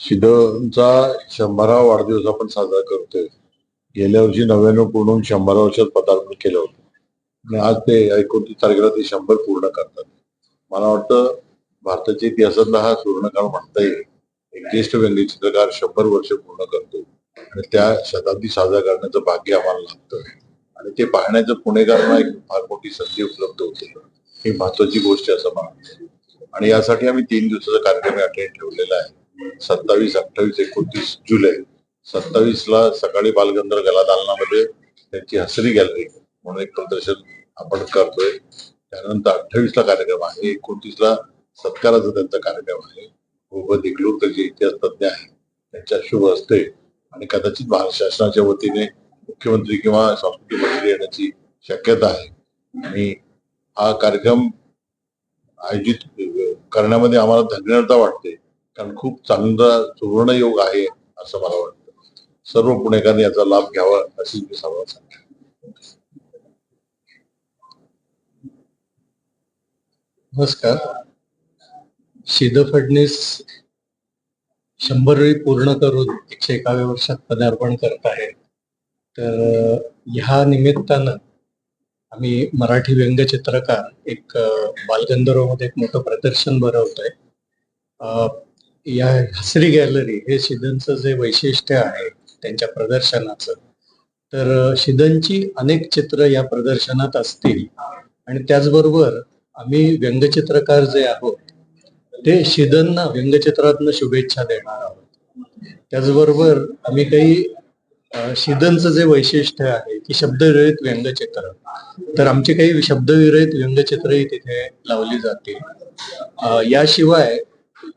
शिदोचा शंभरावा वाढदिवस आपण साजरा करतोय. गेल्या वर्षी नव्याण्णव पूर्ण होऊन शंभरा वर्षात पदार्पण केलं होतं. आणि आज ते एकोणतीस तारखेला ते शंभर पूर्ण करतात. मला वाटतं भारताच्या इतिहासातला हा सुवर्णकाळ म्हणता येईल. एक ज्येष्ठ व्यंगचित्रकार शंभर वर्ष पूर्ण करतो. आणि त्या शताब्दी साजरा करण्याचं भाग्य आम्हाला लागतं आणि ते पाहण्याचं पुणेकरांना एक फार मोठी संधी उपलब्ध होते. ही महत्वाची गोष्ट आहे असं मला आणि यासाठी आम्ही तीन दिवसाचा कार्यक्रम अटेंड ठेवलेला आहे. सत्तावीस अठ्ठावीस एकोणतीस जुलै. सत्तावीस ला सकाळी बालगंधर्व कला दालनामध्ये त्यांची हसरी गॅलरी म्हणून एक प्रदर्शन आपण करतोय. त्यानंतर अठ्ठावीस ला कार्यक्रम आहे. एकोणतीस ला सत्काराचा त्यांचा कार्यक्रम आहे. भूपत दिगलूर जे इतिहास तज्ञ आहे त्यांच्या शुभ असते आणि कदाचित महाराष्ट्र शासनाच्या वतीने मुख्यमंत्री किंवा संस्कृती मंत्री येण्याची शक्यता आहे. आणि हा कार्यक्रम आयोजित करण्यामध्ये आम्हाला धन्यता वाटते. कारण खूप चांगला सुवर्ण योग आहे असं मला वाटतं. सर्व पुणेकरांनी याचा लाभ घ्यावा अशी मी सर्वांना सांगतो नमस्कार. शिद फडणीस शंभर वेळी पूर्ण करून एकशे एकाव्या वर्षात पदार्पण करत आहेत. तर ह्या निमित्तानं आम्ही मराठी व्यंगचित्रकार एक बालगंधर्वमध्ये एक मोठं प्रदर्शन भरवतोय. या हसरी गॅलरी हे शिदनचं जे वैशिष्ट्य आहे त्यांच्या प्रदर्शनाचं तर शिदनची अनेक चित्र या प्रदर्शनात असतील. आणि त्याचबरोबर आम्ही व्यंगचित्रकार जे आहोत ते शिदनना व्यंगचित्रातनं शुभेच्छा देणार आहोत. त्याचबरोबर आम्ही काही शिदनचं जे वैशिष्ट्य आहे की शब्दविरहित व्यंगचित्र तर आमची काही शब्दविरहित व्यंगचित्रही तिथे लावली जातील. याशिवाय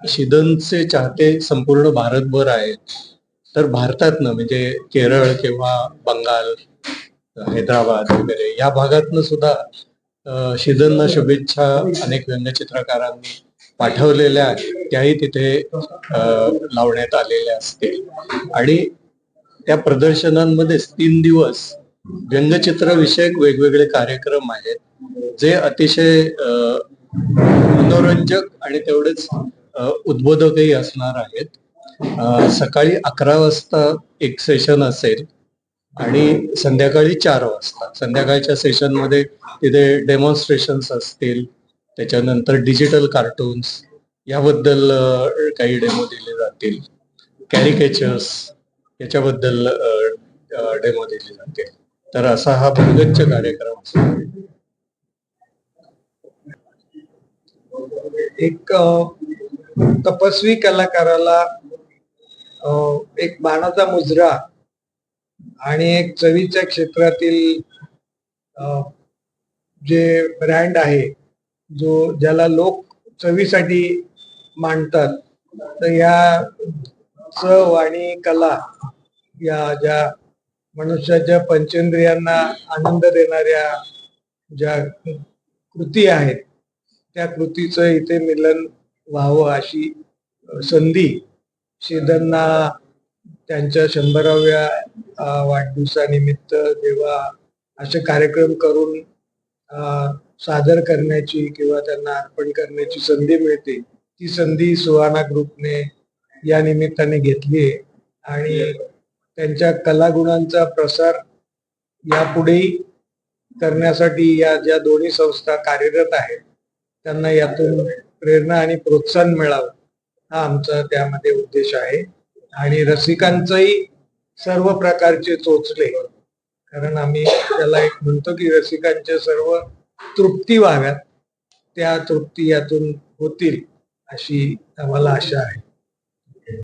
शिदनचे चाहते संपूर्ण भारतभर आहेत. तर भारतातनं म्हणजे केरळ किंवा बंगाल हैदराबाद वगैरे या भागातनं सुद्धा शिदनना शुभेच्छा अनेक व्यंगचित्रकारांनी पाठवलेल्या आहेत. त्याही तिथे लावण्यात आलेल्या असतील. आणि त्या प्रदर्शनांमध्येच तीन दिवस व्यंगचित्र विषयक वेगवेगळे कार्यक्रम आहेत जे अतिशय मनोरंजक आणि तेवढेच उद्बोधकही असणार आहेत. सकाळी अकरा वाजता एक सेशन असेल आणि संध्याकाळी चार वाजता. संध्याकाळच्या सेशनमध्ये तिथे डेमॉन्स्ट्रेशन्स असतील त्याच्यानंतर डिजिटल कार्टून्स याबद्दल काही डेमो दिले जातील. कॅरिकेचर्स याच्याबद्दल डेमो दिले जातील. तर असा हा भरगच्च कार्यक्रम असतो एक तपस्वी कलाकाराला एक बाणाचा मुजरा आणि एक चवीच्या क्षेत्रातील जे ब्रँड आहे जो ज्याला लोक चवीसाठी मांडतात तर या चव आणि कला या ज्या मनुष्याच्या पंचेंद्रियांना आनंद देणाऱ्या ज्या कृती आहेत त्या कृतीचं इथे मिलन व्हावं अशी संधी शेजांना त्यांच्या शंभराव्या वाढदिवसानिमित्त जेव्हा असे कार्यक्रम करून सादर करण्याची किंवा त्यांना अर्पण करण्याची संधी मिळते ती संधी सुहाना ग्रुपने या निमित्ताने घेतली आणि त्यांच्या कलागुणांचा प्रसार यापुढेही करण्यासाठी या ज्या दोन्ही संस्था कार्यरत आहेत त्यांना यातून प्रेरणा आणि प्रोत्साहन मिळावं हा आमचा त्यामध्ये उद्देश आहे. आणि रसिकांचंही सर्व प्रकारचे चोचले कारण आम्ही त्याला एक म्हणतो की रसिकांच्या सर्व तृप्ती व्हाव्यात त्या तृप्ती यातून होतील अशी आम्हाला आशा आहे.